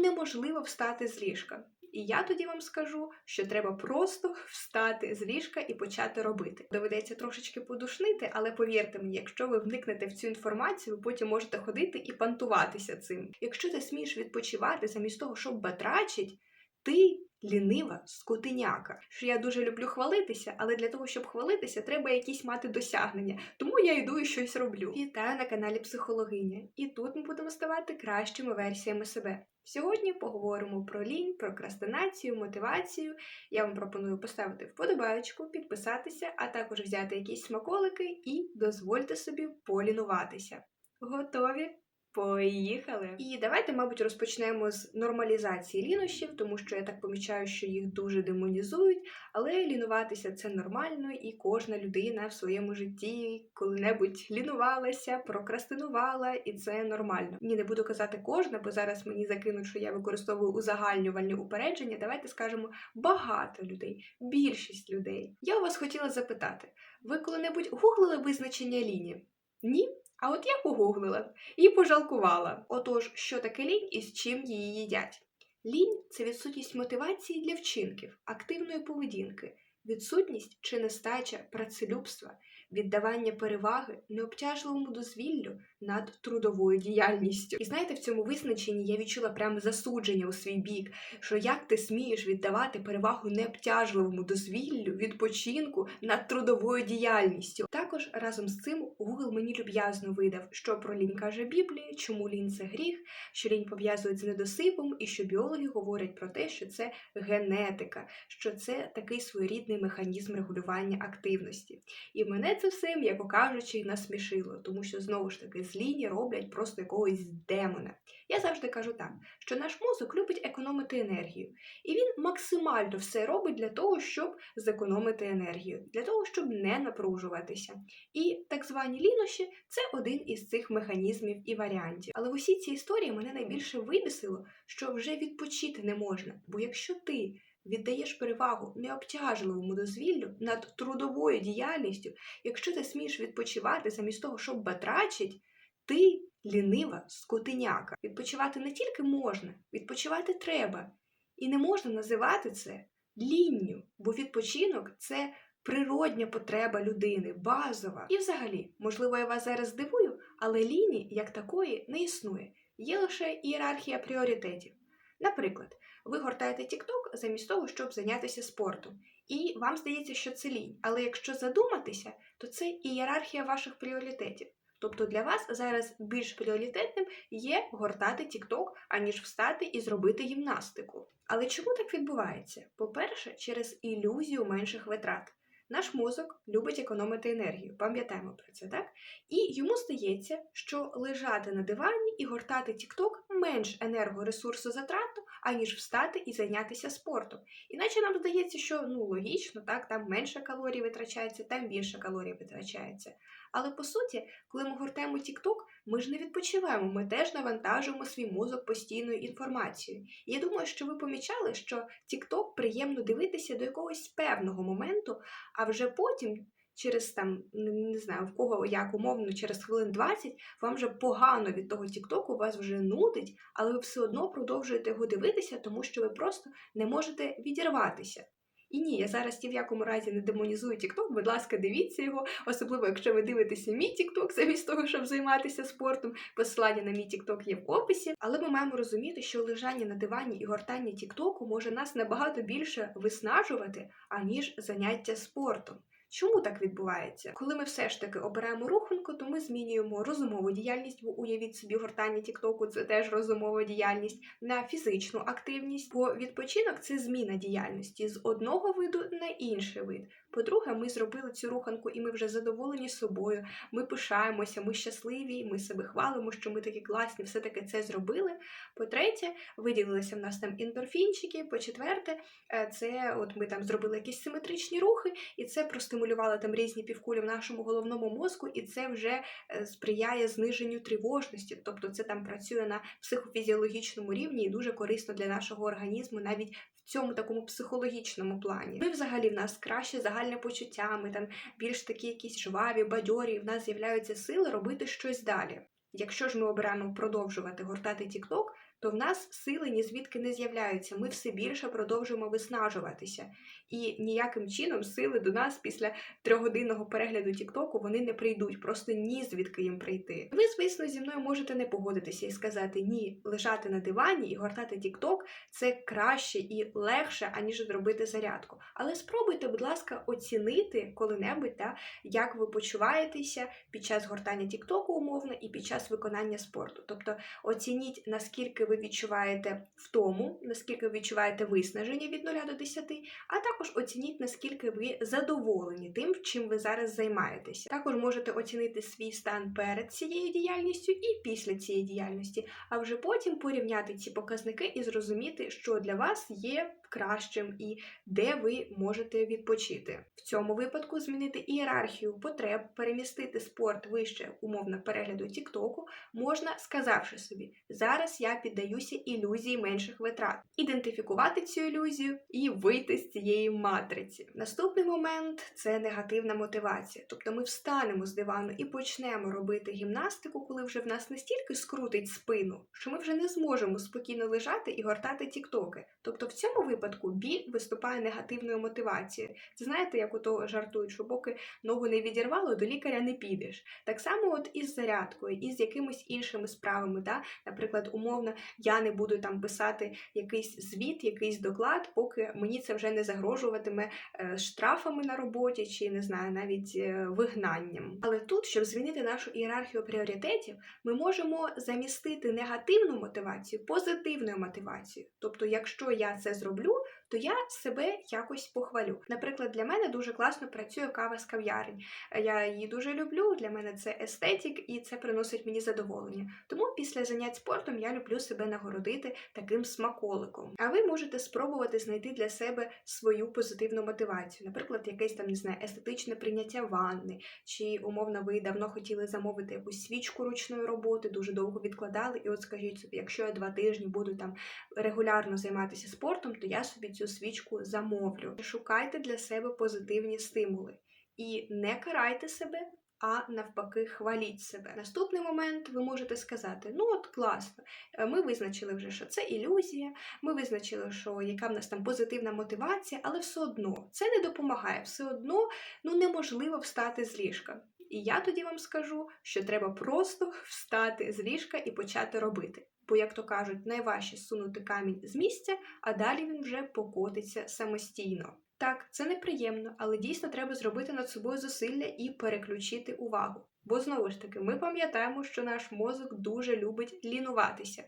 неможливо встати з ліжка. І я тоді вам скажу, що треба просто встати з ліжка і почати робити. Доведеться трошечки подушнити, але повірте мені, якщо ви вникнете в цю інформацію, ви потім можете ходити і пантуватися цим. Якщо ти смієш відпочивати замість того, щоб батрачить, ти лінива скотиняка. Що я дуже люблю хвалитися, але для того, щоб хвалитися, треба якісь мати досягнення. Тому я йду і щось роблю. Вітаю на каналі Психологиня. І тут ми будемо ставати кращими версіями себе. Сьогодні поговоримо про лінь, прокрастинацію, мотивацію. Я вам пропоную поставити вподобайку, підписатися, а також взяти якісь смаколики і дозвольте собі полінуватися. Готові? Поїхали! І давайте, мабуть, розпочнемо з нормалізації лінощів, тому що я так помічаю, що їх дуже демонізують, але лінуватися це нормально, і кожна людина в своєму житті коли-небудь лінувалася, прокрастинувала, і це нормально. Ні, не буду казати кожна, бо зараз мені закинуть, що я використовую узагальнювальні упередження. Давайте скажемо багато людей, більшість людей. Я у вас хотіла запитати: ви коли-небудь гуглили визначення лінії? Ні? А от я погуглила і пожалкувала. Отож, що таке лінь і з чим її їдять? Лінь це відсутність мотивації для вчинків, активної поведінки, відсутність чи нестача працелюбства, віддавання переваги необтяжливому дозвіллю над трудовою діяльністю. І знаєте, в цьому визначенні я відчула прямо засудження у свій бік, що як ти смієш віддавати перевагу необтяжливому дозвіллю, відпочинку над трудовою діяльністю. Також разом з цим Google мені люб'язно видав, що про лінь каже Біблія, чому лінь це гріх, що лінь пов'язують з недосипом, і що біологи говорять про те, що це генетика, що це такий своєрідний механізм регулювання активності. І мене це все, м'яко кажучи, насмішило, тому що знову ж таки з ліні роблять просто якогось демона. Я завжди кажу так, що наш мозок любить економити енергію, і він максимально все робить для того, щоб зекономити енергію, для того, щоб не напружуватися. І так звані лінощі це один із цих механізмів і варіантів. Але в усій цій історії мене найбільше вибісило, що вже відпочити не можна. Бо якщо ти віддаєш перевагу необтяжливому дозвіллю над трудовою діяльністю, якщо ти смієш відпочивати замість того, щоб батрачить, ти лінива скотиняка. Відпочивати не тільки можна, відпочивати треба. І не можна називати це лінню, бо відпочинок це природня потреба людини, базова. І взагалі, можливо, я вас зараз здивую, але ліні як такої не існує. Є лише ієрархія пріоритетів. Наприклад, ви гортаєте TikTok замість того, щоб зайнятися спортом. І вам здається, що це лінь. Але якщо задуматися, то це ієрархія ваших пріоритетів. Тобто для вас зараз більш пріоритетним є гортати TikTok, аніж встати і зробити гімнастику. Але чому так відбувається? По-перше, через ілюзію менших витрат. Наш мозок любить економити енергію, пам'ятаємо про це, так? І йому здається, що лежати на дивані і гортати TikTok менш енергоресурсозатратно, аніж встати і зайнятися спортом. Іначе нам здається, що ну логічно, так, там менше калорій витрачається, там більше калорій витрачається. Але по суті, коли ми гортаємо TikTok, ми ж не відпочиваємо, ми теж навантажуємо свій мозок постійною інформацією. І я думаю, що ви помічали, що TikTok приємно дивитися до якогось певного моменту, а вже потім. Через там не знаю в кого як умовно, через хвилин 20 вам вже погано від того Тіктоку, вас вже нудить, але ви все одно продовжуєте його дивитися, тому що ви просто не можете відірватися. І ні, я зараз ні в якому разі не демонізую TikTok, будь ласка, дивіться його, особливо якщо ви дивитеся мій TikTok замість того, щоб займатися спортом. Посилання на мій TikTok є в описі. Але ми маємо розуміти, що лежання на дивані і гортання TikTok може нас набагато більше виснажувати, аніж заняття спортом. Чому так відбувається? Коли ми все ж таки обираємо рухунку, то ми змінюємо розумову діяльність, бо уявіть собі гортання Тіктоку, це теж розумова діяльність, на фізичну активність, бо відпочинок це зміна діяльності з одного виду на інший вид. По-друге, ми зробили цю руханку, і ми вже задоволені собою. Ми пишаємося, ми щасливі, ми себе хвалимо, що ми такі класні, все-таки це зробили. По-третє, виділилися в нас там ендорфінчики. По-четверте, е, це от ми там зробили якісь симетричні рухи, і це простимулювало там різні півкулі в нашому головному мозку, і це вже е, сприяє зниженню тривожності. Тобто це там працює на психофізіологічному рівні і дуже корисно для нашого організму навіть цьому такому психологічному плані. Ну і взагалі в нас краще загальне почуття, ми там більш такі якісь жваві, бадьорі, в нас з'являються сили робити щось далі. Якщо ж ми обираємо продовжувати гортати TikTok, то в нас сили ні звідки не з'являються. Ми все більше продовжуємо виснажуватися. І ніяким чином сили до нас після трьохгодинного перегляду Тіктоку вони не прийдуть, просто ні звідки їм прийти. Ви, звісно, зі мною можете не погодитися і сказати ні, лежати на дивані і гортати Тікток це краще і легше, аніж зробити зарядку. Але спробуйте, будь ласка, оцінити коли-небудь, та, як ви почуваєтеся під час гортання Тіктоку умовно і під час виконання спорту. Тобто оцініть, наскільки ви відчуваєте втому, наскільки ви відчуваєте виснаження від 0 до 10, а також оцініть, наскільки ви задоволені тим, чим ви зараз займаєтеся. Також можете оцінити свій стан перед цією діяльністю і після цієї діяльності, а вже потім порівняти ці показники і зрозуміти, що для вас є кращим і де ви можете відпочити. В цьому випадку змінити ієрархію потреб, перемістити спорт вище умовно перегляду Тіктоку, можна, сказавши собі, зараз я піддаюся ілюзії менших витрат, ідентифікувати цю ілюзію і вийти з цієї матриці. Наступний момент це негативна мотивація. Тобто ми встанемо з дивану і почнемо робити гімнастику, коли вже в нас настільки скрутить спину, що ми вже не зможемо спокійно лежати і гортати тіктоки. Тобто в цьому випадку біль виступає негативною мотивацією. Це знаєте, як ото жартують, що поки ногу не відірвало, до лікаря не підеш. Так само, от із зарядкою, і з якимись іншими справами. Да? Наприклад, умовно, я не буду там писати якийсь звіт, якийсь доклад, поки мені це вже не загрожуватиме е, штрафами на роботі, чи не знаю, навіть е, вигнанням. Але тут, щоб змінити нашу ієрархію пріоритетів, ми можемо замістити негативну мотивацію позитивною мотивацією. Тобто, якщо я це зроблю, do то я себе якось похвалю. Наприклад, для мене дуже класно працює кава з кав'ярень. Я її дуже люблю. Для мене це естетик і це приносить мені задоволення. Тому після занять спортом я люблю себе нагородити таким смаколиком. А ви можете спробувати знайти для себе свою позитивну мотивацію. Наприклад, якесь там не знаю, естетичне прийняття ванни, чи умовно ви давно хотіли замовити якусь свічку ручної роботи, дуже довго відкладали. І от скажіть собі, якщо я два тижні буду там регулярно займатися спортом, то я собі цю свічку замовлю. Шукайте для себе позитивні стимули і не карайте себе. А навпаки, хваліть себе. Наступний момент ви можете сказати: ну от класно, е, ми визначили вже, що це ілюзія, ми визначили, що яка в нас там позитивна мотивація, але все одно це не допомагає, все одно ну неможливо встати з ліжка. І я тоді вам скажу, що треба просто встати з ліжка і почати робити. Бо, як то кажуть, найважче сунути камінь з місця, а далі він вже покотиться самостійно. Так, це неприємно, але дійсно треба зробити над собою зусилля і переключити увагу. Бо знову ж таки, ми пам'ятаємо, що наш мозок дуже любить лінуватися.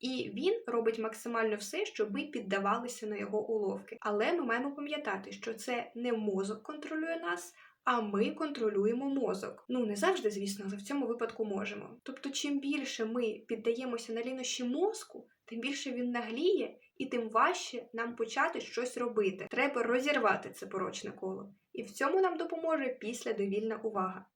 І він робить максимально все, щоб ми піддавалися на його уловки. Але ми маємо пам'ятати, що це не мозок контролює нас, а ми контролюємо мозок. Ну не завжди, звісно, але в цьому випадку можемо. Тобто, чим більше ми піддаємося на лінощі мозку, тим більше він нагліє, і тим важче нам почати щось робити. Треба розірвати це порочне коло. І в цьому нам допоможе післядовільна увага.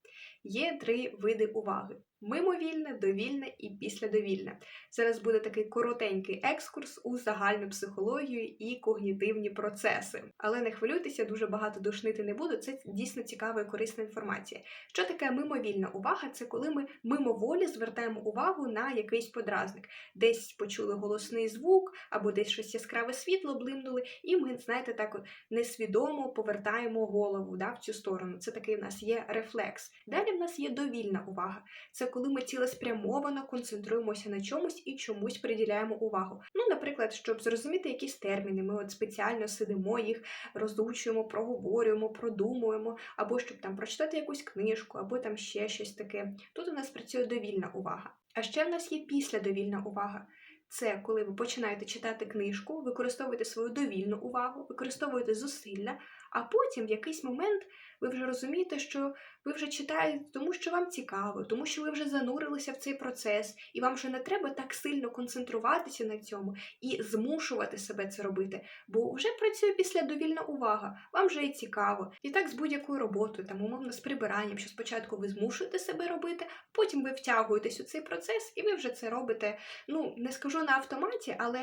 Є три види уваги: мимовільне, довільне і післядовільне. Зараз буде такий коротенький екскурс у загальну психологію і когнітивні процеси. Але не хвилюйтеся, дуже багато душнити не буду. Це дійсно цікава і корисна інформація. Що таке мимовільна увага? Це коли ми мимоволі звертаємо увагу на якийсь подразник, десь почули голосний звук, або десь щось яскраве світло блимнули, і ми, знаєте, так от несвідомо повертаємо голову да, в цю сторону. Це такий в нас є рефлекс. Далі в нас є довільна увага. Це коли ми цілеспрямовано концентруємося на чомусь і чомусь приділяємо увагу. Ну, наприклад, щоб зрозуміти якісь терміни, ми от спеціально сидимо їх, розучуємо, проговорюємо, продумуємо, або щоб там прочитати якусь книжку, або там ще щось таке. Тут у нас працює довільна увага. А ще в нас є післядовільна увага. Це коли ви починаєте читати книжку, використовуєте свою довільну увагу, використовуєте зусилля, а потім в якийсь момент ви вже розумієте, що ви вже читаєте, тому що вам цікаво, тому що ви вже занурилися в цей процес, і вам вже не треба так сильно концентруватися на цьому і змушувати себе це робити, бо вже працює після довільна увага, вам вже і цікаво. І так з будь-якою роботою, там умовно з прибиранням, що спочатку ви змушуєте себе робити, потім ви втягуєтесь у цей процес, і ви вже це робите. Ну не скажу на автоматі, але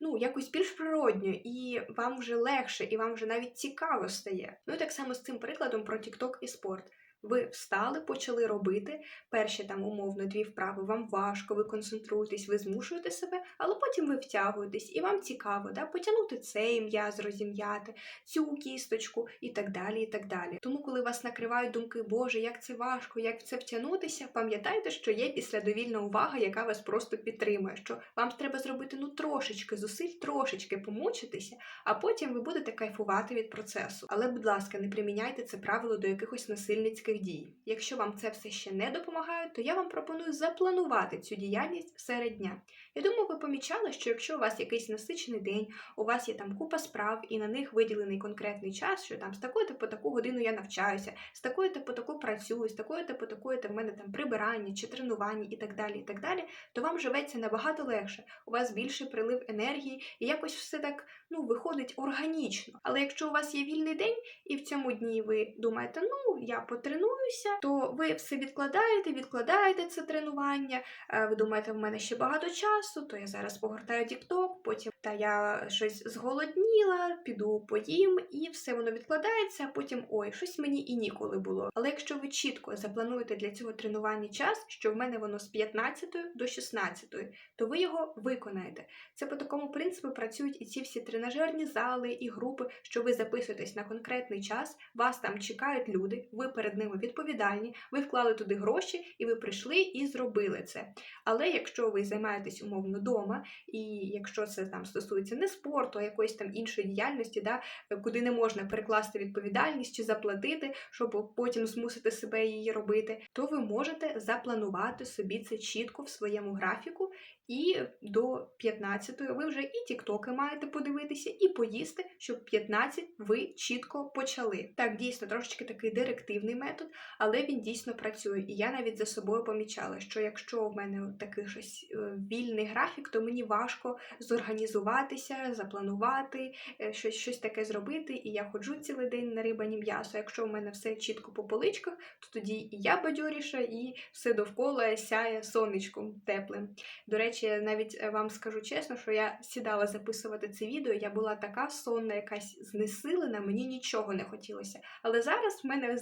ну якось більш природньо, і вам вже легше, і вам вже навіть цікаво стає. Ну і так само з цим прикладом про TikTok і спорт. Ви встали, почали робити перші там умовно дві вправи. Вам важко, ви концентруєтесь, ви змушуєте себе, але потім ви втягуєтесь, і вам цікаво да, потягнути цей м'яз, розім'яти, цю кісточку і так далі. і так далі. Тому, коли вас накривають думки, Боже, як це важко, як в це втягнутися, пам'ятайте, що є післядовільна увага, яка вас просто підтримує. Що вам треба зробити ну трошечки зусиль, трошечки помучитися, а потім ви будете кайфувати від процесу. Але, будь ласка, не приміняйте це правило до якихось насильницьких дій. Якщо вам це все ще не допомагає, то я вам пропоную запланувати цю діяльність серед дня. Я думаю, ви помічали, що якщо у вас якийсь насичений день, у вас є там купа справ, і на них виділений конкретний час, що там з такої-то по таку годину я навчаюся, з такої-то по таку працюю, з такої-то по такої-то в мене там прибирання чи тренування і так далі, і так далі, то вам живеться набагато легше. У вас більший прилив енергії, і якось все так ну виходить органічно. Але якщо у вас є вільний день, і в цьому дні ви думаєте, ну я потренуюся, то ви все відкладаєте, відкладаєте це тренування. е, Ви думаєте, в мене ще багато часу, то я зараз погортаю TikTok, потім та я щось зголодніла, піду поїм, і все воно відкладається. А потім ой, щось мені і ніколи було. Але якщо ви чітко заплануєте для цього тренування час, що в мене воно з 15 до 16, то ви його виконаєте. Це по такому принципу працюють і ці всі тренажерні зали і групи, що ви записуєтесь на конкретний час, вас там чекають люди, ви перед ними відповідальні, ви вклали туди гроші, і ви прийшли і зробили це. Але якщо ви займаєтесь умовно вдома, і якщо це там стосується не спорту, а якоїсь там іншої діяльності, да, куди не можна перекласти відповідальність чи заплатити, щоб потім змусити себе її робити, то ви можете запланувати собі це чітко в своєму графіку, і до 15-ї ви вже і тіктоки маєте подивитися, і поїсти, щоб 15 ви чітко почали. Так, дійсно, трошечки такий директивний метод, але він дійсно працює. І я навіть за собою помічала, що якщо в мене такий щось е, вільний графік, то мені важко зорганізуватися, запланувати, е, щось, щось таке зробити. І я ходжу цілий день на рибані м'ясо. Якщо в мене все чітко по поличках, то тоді і я бадьоріша, і все довкола сяє сонечком теплим. До речі, навіть е, вам скажу чесно, що я сідала записувати це відео, я була така сонна, якась знесилена, мені нічого не хотілося. Але зараз в мене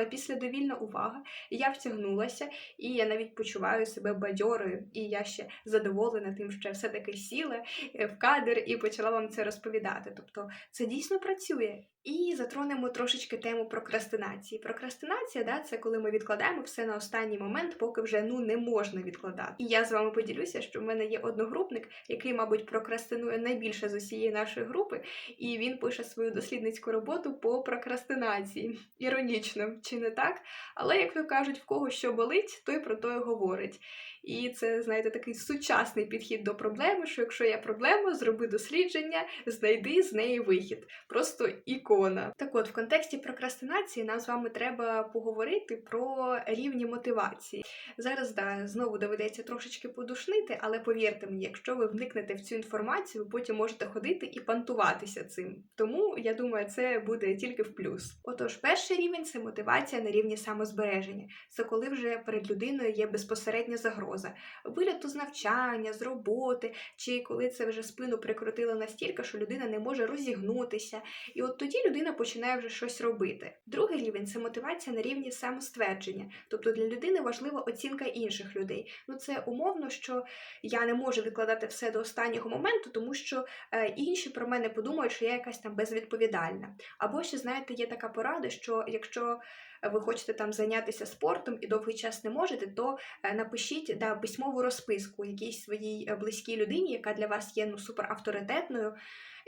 запрацювала післядовільна увага, і я втягнулася, і я навіть почуваю себе бадьорою, і я ще задоволена тим, що я все-таки сіла е, в кадр і почала вам це розповідати. Тобто це дійсно працює. І затронемо трошечки тему прокрастинації. Прокрастинація, да, це коли ми відкладаємо все на останній момент, поки вже ну не можна відкладати. І я з вами поділюся, що в мене є одногрупник, який, мабуть, прокрастинує найбільше з усієї нашої групи, і він пише свою дослідницьку роботу по прокрастинації. Іронічно, чи не так? Але як то кажуть, в кого що болить, той про то й говорить. І це, знаєте, такий сучасний підхід до проблеми, що якщо є проблема, зроби дослідження, знайди з неї вихід. Просто ікона. Так от, в контексті прокрастинації нам з вами треба поговорити про рівні мотивації. Зараз да, знову доведеться трошечки подушнити, але повірте мені, якщо ви вникнете в цю інформацію, ви потім можете ходити і пантуватися цим. Тому я думаю, це буде тільки в плюс. Отож, перший рівень це мотивація на рівні самозбереження. Це коли вже перед людиною є безпосередня загроза загроза, виліту з навчання, з роботи, чи коли це вже спину прикрутило настільки, що людина не може розігнутися. І от тоді людина починає вже щось робити. Другий рівень це мотивація на рівні самоствердження. Тобто для людини важлива оцінка інших людей. Ну це умовно, що я не можу відкладати все до останнього моменту, тому що е, інші про мене подумають, що я якась там безвідповідальна. Або ще, знаєте, є така порада, що якщо ви хочете там зайнятися спортом і довгий час не можете, то е, напишіть да, письмову розписку якійсь своїй е, близькій людині, яка для вас є ну супер авторитетною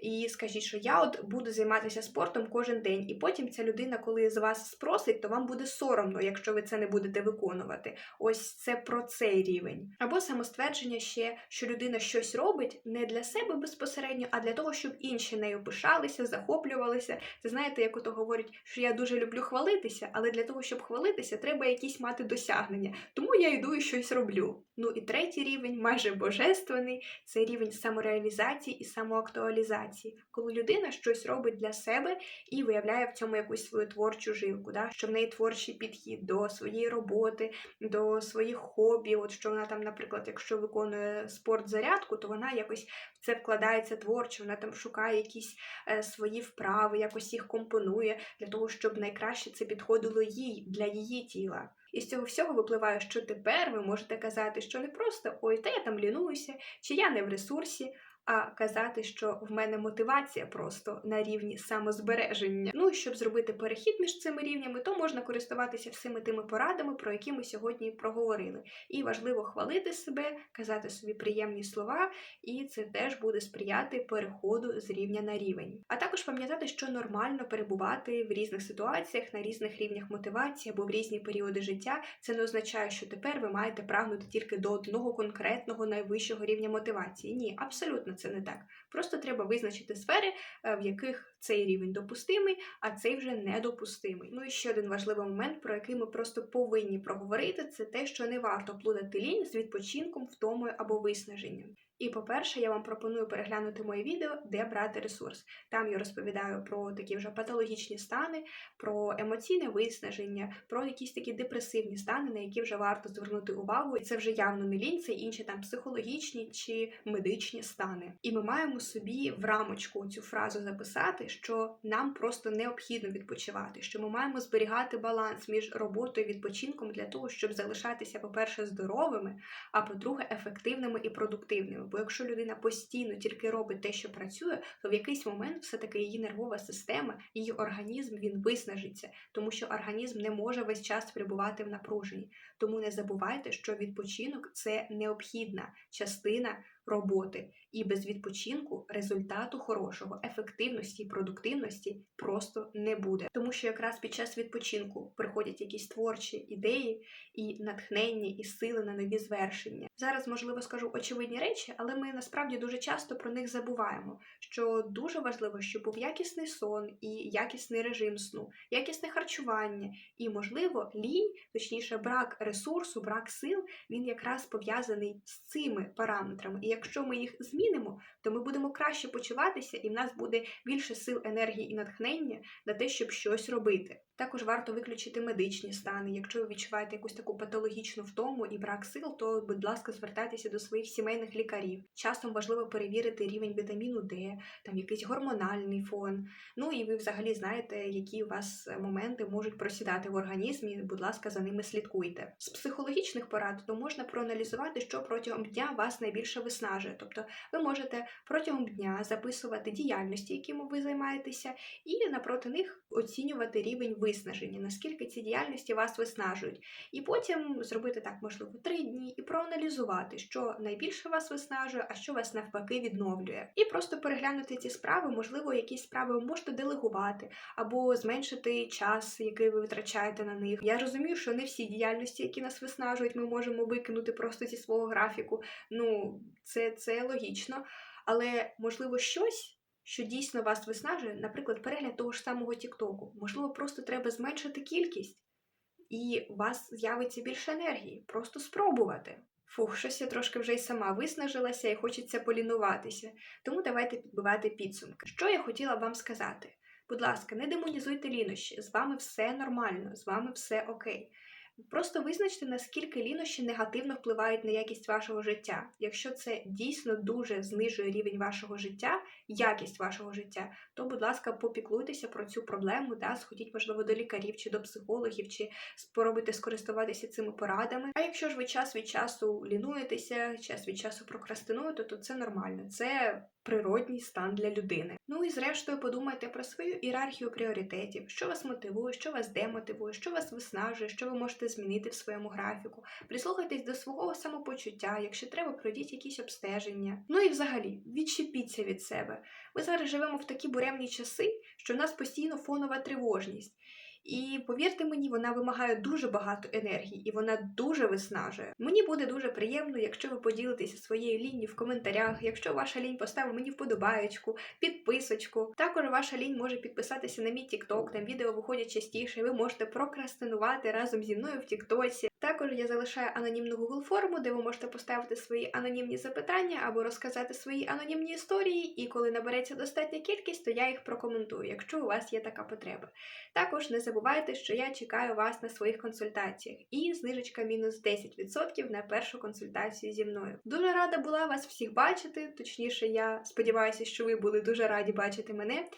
і скажіть, що я от буду займатися спортом кожен день, і потім ця людина, коли з вас спросить, то вам буде соромно, якщо ви це не будете виконувати. Ось це про цей рівень. Або самоствердження ще, що людина щось робить не для себе безпосередньо, а для того, щоб інші нею пишалися, захоплювалися. Це знаєте, як ото говорять, що я дуже люблю хвалитися, але для того, щоб хвалитися, треба якісь мати досягнення. Тому я йду і щось роблю. Ну і третій рівень, майже божественний, це рівень самореалізації і самоактуалізації, коли людина щось робить для себе і виявляє в цьому якусь свою творчу жилку, да? що в неї творчий підхід до своєї роботи, до своїх хобі. От що вона там, наприклад, якщо виконує спортзарядку, то вона якось в це вкладається творчо, вона там шукає якісь е, свої вправи, якось їх компонує для того, щоб найкраще це підходило їй для її тіла. І з цього всього випливає, що тепер ви можете казати, що не просто ой, та я там лінуюся, чи я не в ресурсі, а казати, що в мене мотивація просто на рівні самозбереження. Ну і щоб зробити перехід між цими рівнями, то можна користуватися всіми тими порадами, про які ми сьогодні проговорили. І важливо хвалити себе, казати собі приємні слова, і це теж буде сприяти переходу з рівня на рівень. А також пам'ятати, що нормально перебувати в різних ситуаціях на різних рівнях мотивації або в різні періоди життя. Це не означає, що тепер ви маєте прагнути тільки до одного конкретного найвищого рівня мотивації. Ні, абсолютно це не так. Просто треба визначити сфери, е, в яких цей рівень допустимий, а цей вже недопустимий. Ну і ще один важливий момент, про який ми просто повинні проговорити, це те, що не варто плутати лінь з відпочинком, втомою або виснаженням. І по-перше, я вам пропоную переглянути моє відео, де брати ресурс. Там я розповідаю про такі вже патологічні стани, про емоційне виснаження, про якісь такі депресивні стани, на які вже варто звернути увагу. І це вже явно не лінь, це інші там психологічні чи медичні стани. І ми маємо собі в рамочку цю фразу записати, що нам просто необхідно відпочивати, що ми маємо зберігати баланс між роботою і відпочинком для того, щоб залишатися, по-перше, здоровими, а по-друге, ефективними і продуктивними. Бо якщо людина постійно тільки робить те, що працює, то в якийсь момент все-таки її нервова система, її організм він виснажиться, тому що організм не може весь час перебувати в напруженні. Тому не забувайте, що відпочинок це необхідна частина роботи, і без відпочинку результату хорошого, ефективності і продуктивності просто не буде. Тому що якраз під час відпочинку приходять якісь творчі ідеї і натхнення, і сили на нові звершення. Зараз, можливо, скажу очевидні речі, але ми насправді дуже часто про них забуваємо. Що дуже важливо, щоб був якісний сон і якісний режим сну, якісне харчування, і, можливо, лінь, точніше, брак ресурсу, брак сил, він якраз пов'язаний з цими параметрами. Якщо ми їх змінимо, то ми будемо краще почуватися, і в нас буде більше сил, енергії і натхнення на те, щоб щось робити. Також варто виключити медичні стани. Якщо ви відчуваєте якусь таку патологічну втому і брак сил, то, будь ласка, звертайтеся до своїх сімейних лікарів. Часом важливо перевірити рівень вітаміну Д, там якийсь гормональний фон. Ну і ви взагалі знаєте, які у вас моменти можуть просідати в організмі. Будь ласка, за ними слідкуйте. З психологічних порад то можна проаналізувати, що протягом дня вас найбільше виснажує. Тобто ви можете протягом дня записувати діяльності, якими ви займаєтеся, і напроти них оцінювати рівень виснаження, наскільки ці діяльності вас виснажують. І потім зробити так, можливо, три дні і проаналізувати, що найбільше вас виснажує, а що вас навпаки відновлює. І просто переглянути ці справи, можливо, якісь справи ви можете делегувати або зменшити час, який ви витрачаєте на них. Я розумію, що не всі діяльності, які нас виснажують, ми можемо викинути просто зі свого графіку. Ну, це, це логічно. Але можливо щось що дійсно вас виснажує, наприклад, перегляд того ж самого Тіктоку. Можливо, просто треба зменшити кількість, і у вас з'явиться більше енергії. Просто спробувати. Фух, щось я трошки вже й сама виснажилася і хочеться полінуватися. Тому давайте підбивати підсумки. Що я хотіла вам сказати? Будь ласка, не демонізуйте лінощі, з вами все нормально, з вами все окей. Просто визначте, наскільки лінощі негативно впливають на якість вашого життя. Якщо це дійсно дуже знижує рівень вашого життя, якість вашого життя, то, будь ласка, попіклуйтеся про цю проблему, да, сходіть, можливо, до лікарів чи до психологів, чи спробуйте скористуватися цими порадами. А якщо ж ви час від часу лінуєтеся, час від часу прокрастинуєте, то це нормально. Це природній стан для людини. Ну і зрештою подумайте про свою ієрархію пріоритетів, що вас мотивує, що вас демотивує, що вас виснажує, що ви можете змінити в своєму графіку. Прислухайтесь до свого самопочуття, якщо треба, пройдіть якісь обстеження. Ну і взагалі, відчепіться від себе. Ми зараз живемо в такі буремні часи, що в нас постійно фонова тривожність. І повірте мені, вона вимагає дуже багато енергії і вона дуже виснажує. Мені буде дуже приємно, якщо ви поділитеся своєю лінією в коментарях, якщо ваша лінь поставить мені вподобаєчку, підписочку. Також ваша лінь може підписатися на мій TikTok, там відео виходять частіше. Ви можете прокрастинувати разом зі мною в Тіктоці. Також я залишаю анонімну Google форму, де ви можете поставити свої анонімні запитання або розказати свої анонімні історії. І коли набереться достатня кількість, то я їх прокоментую, якщо у вас є така потреба. Також не забувайте, що я чекаю вас на своїх консультаціях і знижечка мінус 10% на першу консультацію зі мною. Дуже рада була вас всіх бачити. Точніше, я сподіваюся, що ви були дуже раді бачити мене.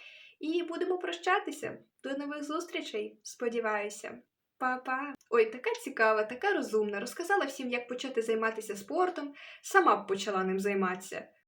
І будемо прощатися. До нових зустрічей. Сподіваюся. Па-па! Ой, така цікава, така розумна. Розказала всім, як почати займатися спортом, сама б почала ним займатися.